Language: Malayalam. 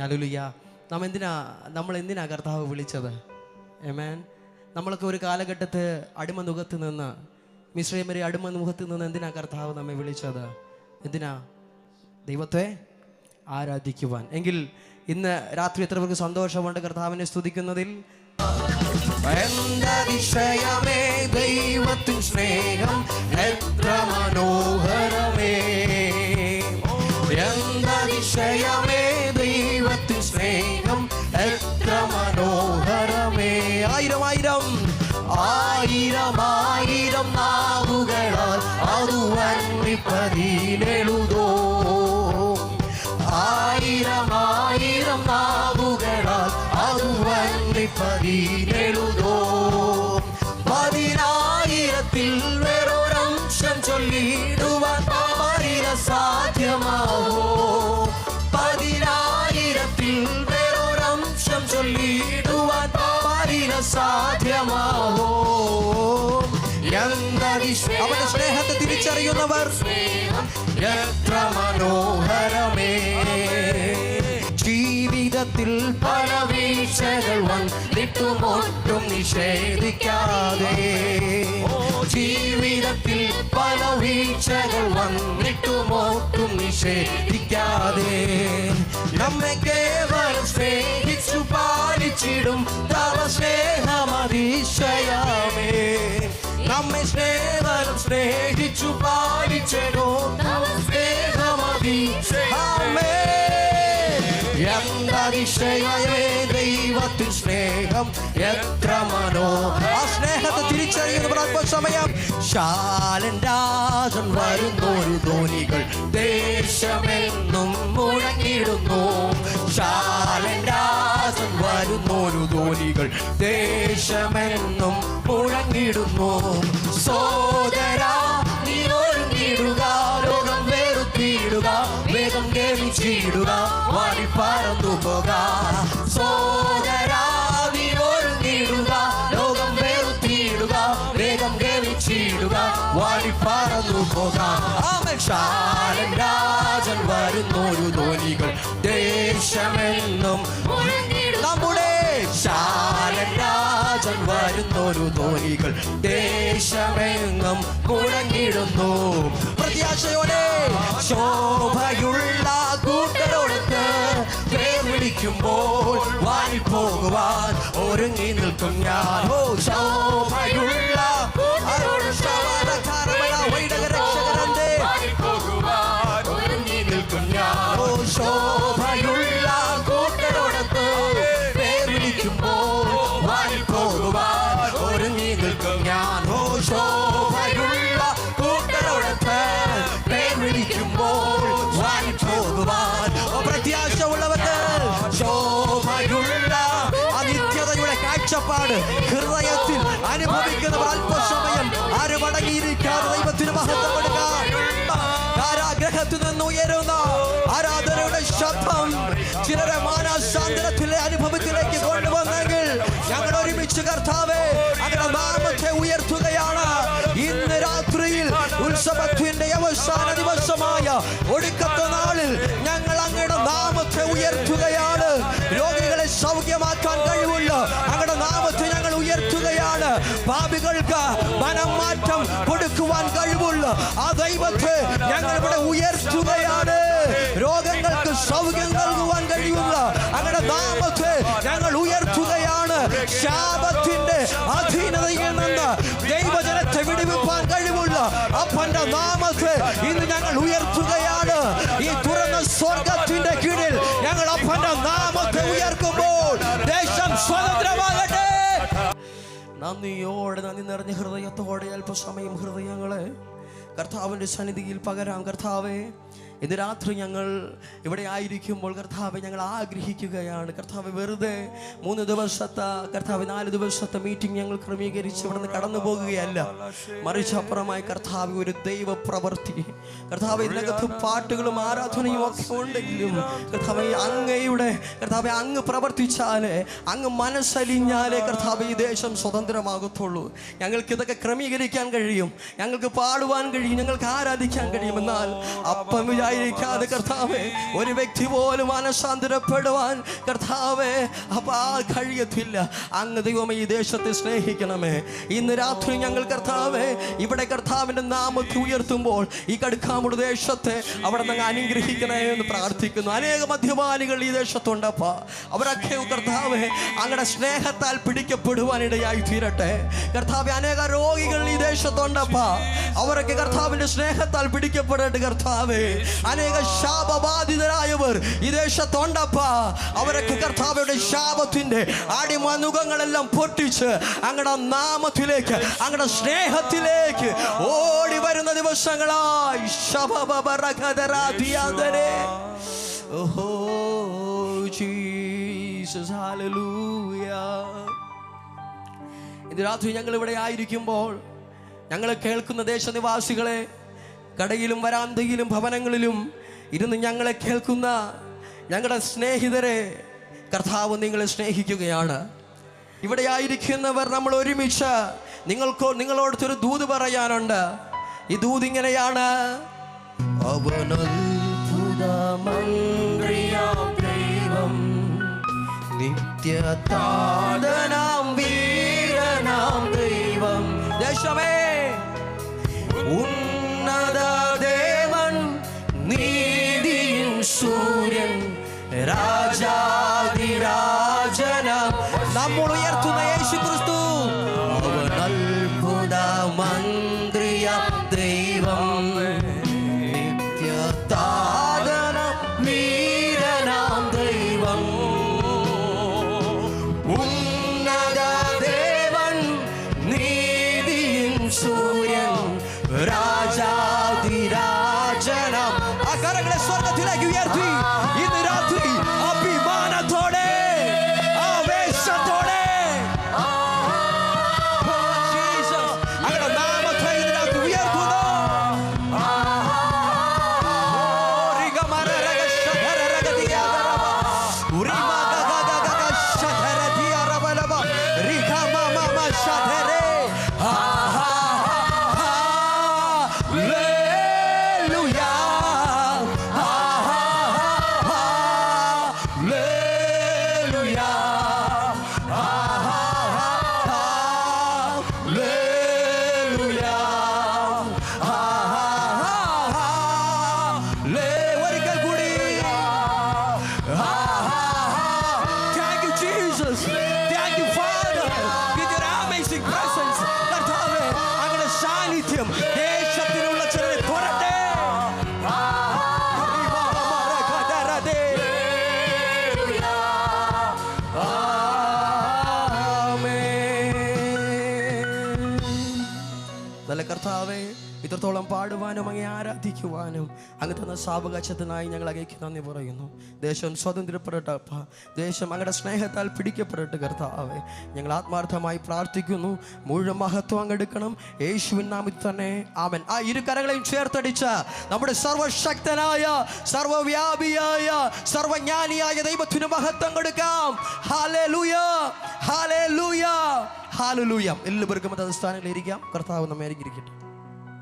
ഹല്ലേലൂയ നാം എന്തിനാ നമ്മൾ എന്തിനാ കർത്താവ് വിളിച്ചത്? എമേൻ നമ്മളൊക്കെ ഒരു കാലഘട്ടത്ത് അടിമ മുഖത്ത് നിന്ന് മിശ്രയമരി അടിമ മുഖത്ത് നിന്ന് എന്തിനാ കർത്താവ് നമ്മെ വിളിച്ചത്? എന്തിനാ? ദൈവത്തെ ആരാധിക്കുവാൻ. എങ്കിൽ ഇന്ന് രാത്രി എത്ര പേർക്ക് സന്തോഷമുണ്ട് കർത്താവിനെ സ്തുതിക്കുന്നതിൽ? എന്തതിശയമേ ദൈവത്തിൻ സ്നേഹം ആയിരം ആയിരം നാവുകളാൽ അത് വന്നിപ്പതിലെഴുതോ ആയിരം ആയിരം നാവുകളാൽ അത് വന്നിപ്പതിലെഴുതോ അവന്റെ സ്നേഹത്തെ തിരിച്ചറിയുന്നവർ എത്ര മനോഹരമേ. ജീവിതത്തിൽ പല വീഴ്ചകൾ വന്നിട്ടും ഒട്ടും നിഷേധിക്കാതെ വീഴ്ചകൾ വന്നിട്ടും ഒട്ടും നിഷേധിക്കാതെ. നമ്മെ കേവലം സ്നേഹിച്ചു പാലിച്ചിടും തവ സ്നേഹമതിശയാമേ നമ്മെ സ്നേഹം സ്നേഹിച്ചു പാലിച്ചിടും തവ സ്നേഹമതിശയാമേ എന്തതിശയമേ? ദൈവത്തിൻ സ്നേഹം എത്ര മനോഹര. ആ സ്നേഹത്തെ തിരിച്ചറിയുന്ന സമയം. ശാലൻ രാജൻ വരുന്നൊരു ധോനികൾ ദേശമെന്നും മുഴങ്ങിടുന്നു ശാലൻ രാജൻ വരുന്നൊരു ധോനികൾ ദേശമെന്നും മുഴങ്ങിടുന്നു സോദരാ നീ ഒരുങ്ങിടുക ലോകം വെറുത്തിടുക വേഗം ഗമിച്ചിടുക വാടി പറന്നു പോക ധോനികൾ ദേശമെന്നും നമ്മുടെ ശാലൻ രാജൻ വരുന്നൊരു തോലികൾ ദേശമെങ്ങും മുഴങ്ങിടുന്നു പ്രത്യാശയോടെ ശോഭയുള്ള കൂട്ടരോടൊത്ത് പേർ വിളിക്കുമ്പോൾ വാങ്ങിപ്പോകുവാൻ ഒരുങ്ങി നിൽക്കും ഞാൻ. ഉള്ളവർക്ക് ശോഭയുള്ള അനിത്യതയുടെ കാഴ്ചപ്പാട് ഹൃദയത്തിൽ അനുഭവിക്കുന്നവർ അല്പസമയം ആരും അടങ്ങിയിരിക്കാതെ ദൈവത്തിന് മഹത്വം കൊടുക്കാൻ കാരാഗ്രഹത്തിൽ നിന്ന് ഉയരുന്ന ആരാധനയുടെ ശബ്ദം ചിലരെ മാനസാന്തരത്തിലെ അനുഭവത്തിലേക്ക് കൊണ്ടുവന്നെങ്കിൽ ഞങ്ങൾ ഒരുമിച്ച് കർത്താവെ സൗഖ്യമാക്കാൻ കഴിവുള്ള അങ്ങയുടെ നാമത്തെ ഞങ്ങൾ ഉയർത്തുകയാണ്. പാപികൾക്ക് മനം മാറ്റം കൊടുക്കുവാൻ കഴിവുള്ള ആ ദൈവത്തെ ഞങ്ങൾ ഇവിടെ ഉയർത്തുകയാണ്. രോഗങ്ങൾക്ക് സൗഖ്യം നൽകുവാൻ കഴിവുള്ള അങ്ങയുടെ നാമത്തെ ഞങ്ങൾ ഉയർത്തുകയാണ്. ശാപത്തിന്റെ അധീനതയിൽ നിന്ന് ദൈവജനത്തെ വിടുവിപ്പാൻ നന്ദിയോടെ നന്ദി നിറഞ്ഞ ഹൃദയത്തോടെ അല്പസമയം ഹൃദയങ്ങളെ കർത്താവിന്റെ സന്നിധിയിൽ പകരാം. കർത്താവെ ഇന്ന് രാത്രി ഞങ്ങൾ ഇവിടെ ആയിരിക്കുമ്പോൾ കർത്താവ് ഞങ്ങൾ ആഗ്രഹിക്കുകയാണ്. കർത്താവ് വെറുതെ മൂന്ന് ദിവസത്തെ കർത്താവ് നാല് ദിവസത്തെ മീറ്റിംഗ് ഞങ്ങൾ ക്രമീകരിച്ച് ഇവിടെ നിന്ന് കടന്നു പോകുകയല്ല. മറിച്ച് അപ്പുറമായി കർത്താവ് ഒരു ദൈവ പ്രവൃത്തി കർത്താവ് ഇതിനകത്ത് പാട്ടുകളും ആരാധനയും ഒക്കെ ഉണ്ടെങ്കിലും കർത്താവ് അങ്ങയുടെ കർത്താവ് അങ്ങ് പ്രവർത്തിച്ചാലേ അങ്ങ് മനസ്സലിഞ്ഞാലേ കർത്താവ് ഈ ദേശം സ്വതന്ത്രമാകത്തുള്ളൂ. ഞങ്ങൾക്ക് ഇതൊക്കെ ക്രമീകരിക്കാൻ കഴിയും. ഞങ്ങൾക്ക് പാടുവാൻ കഴിയും. ഞങ്ങൾക്ക് ആരാധിക്കാൻ കഴിയും. എന്നാൽ അപ്പം വിചാരിക്കും ആയിരിക്കാതെ കർത്താവേ ഒരു വ്യക്തി പോലും മനസാന്തരപ്പെടുവാൻ കർത്താവേ അപ്പൊ ആ കഴിയത്തില്ല. അങ്ങ് ദൈവമേ ഈ ദേശത്തെ സ്നേഹിക്കണമേ. ഇന്ന് രാത്രി ഞങ്ങൾ കർത്താവേ ഇവിടെ കർത്താവിന്റെ നാമത്തെ ഉയർത്തുമ്പോൾ ഈ കടുക്കാമുള്ള ദേശത്തെ അവിടെ നിങ്ങൾ അനുഗ്രഹിക്കണേ എന്ന് പ്രാർത്ഥിക്കുന്നു. അനേക മദ്യപാനികൾ ഈ ദേശത്തുണ്ടപ്പ അവരൊക്കെ കർത്താവേ അങ്ങയുടെ സ്നേഹത്താൽ പിടിക്കപ്പെടുവാനിടയായി തീരട്ടെ. കർത്താവ് അനേക രോഗികൾ ഈ ദേശത്തുണ്ടപ്പ അവരൊക്കെ കർത്താവിന്റെ സ്നേഹത്താൽ പിടിക്കപ്പെടട്ടെ കർത്താവേ. അനേക ശാപബാധിതരായവർ. ഈ ദേശത്തുണ്ടപ്പ അവരൊക്കെ കർത്താവയുടെ ശാപത്തിന്റെ അടിമനുഖങ്ങളെല്ലാം പൊട്ടിച്ച് അങ്ങടെ നാമത്തിലേക്ക് അങ്ങടെ സ്നേഹത്തിലേക്ക് ഓടി വരുന്ന ദിവസങ്ങളായി. ഓഹോ ജീസസ് ഇത് രാത്രി ഞങ്ങൾ ഇവിടെ ആയിരിക്കുമ്പോൾ ഞങ്ങൾ കേൾക്കുന്ന ദേശനിവാസികളെ കടയിലും വരാന്തയിലും ഭവനങ്ങളിലും ഇരുന്ന് ഞങ്ങളെ കേൾക്കുന്ന ഞങ്ങളുടെ സ്നേഹിതരെ കർത്താവ് നിങ്ങളെ സ്നേഹിക്കുകയാണ്. ഇവിടെ ആയിരിക്കുന്നവർ നമ്മൾ ഒരുമിച്ച് നിങ്ങൾക്കോ നിങ്ങളോടത്തൊരു ദൂത് പറയാനുണ്ട്. ഈ ദൂത് ഇങ്ങനെയാണ്. അവനത്ഭുതമന്ത്രിയാം രാജാതിരാജനം നമ്മൾ ഉയർത്തുന്ന യേശു ക്രിസ്തു അവൻ അത്ഭുത മന്ത്രിയ ദൈവം നിത്യതാതനം വീരനാം ദൈവം ഉന്നത നല്ല കർത്താവേ ഇത്രത്തോളം പാടുവാനും അങ്ങേ ആരാധിക്കുവാനും അങ്ങ് തന്ന സാവകാശത്തിനായി ഞങ്ങൾ അങ്ങേക്ക് നന്ദി പറയുന്നു. ദേശം സ്വാതന്ത്ര്യപ്പെടട്ടെ അപ്പ. ദേശം അങ്ങയുടെ സ്നേഹത്താൽ പിടിക്കപ്പെടട്ടെ കർത്താവെ. ഞങ്ങൾ ആത്മാർത്ഥമായി പ്രാർത്ഥിക്കുന്നു. മുഴുവൻ മഹത്വം അങ്ങെടുക്കണം യേശുവിൻ നാമി തന്നെ. ആമൻ. ആ ഇരു കരകളെയും ചേർത്തടിച്ച നമ്മുടെ സർവശക്തനായ സർവവ്യാപിയായ സർവജ്ഞാനിയായ ദൈവത്തിന് മഹത്വം കൊടുക്കാം. ഹാലേ ലൂയ ഹാലേ ലൂയ ഹാലുലൂയ എല്ലാവർക്കും അത് സ്ഥാനങ്ങളിരിക്കാം കർത്താവ് നമ്മെ അനുഗ്രഹിക്കട്ടെ.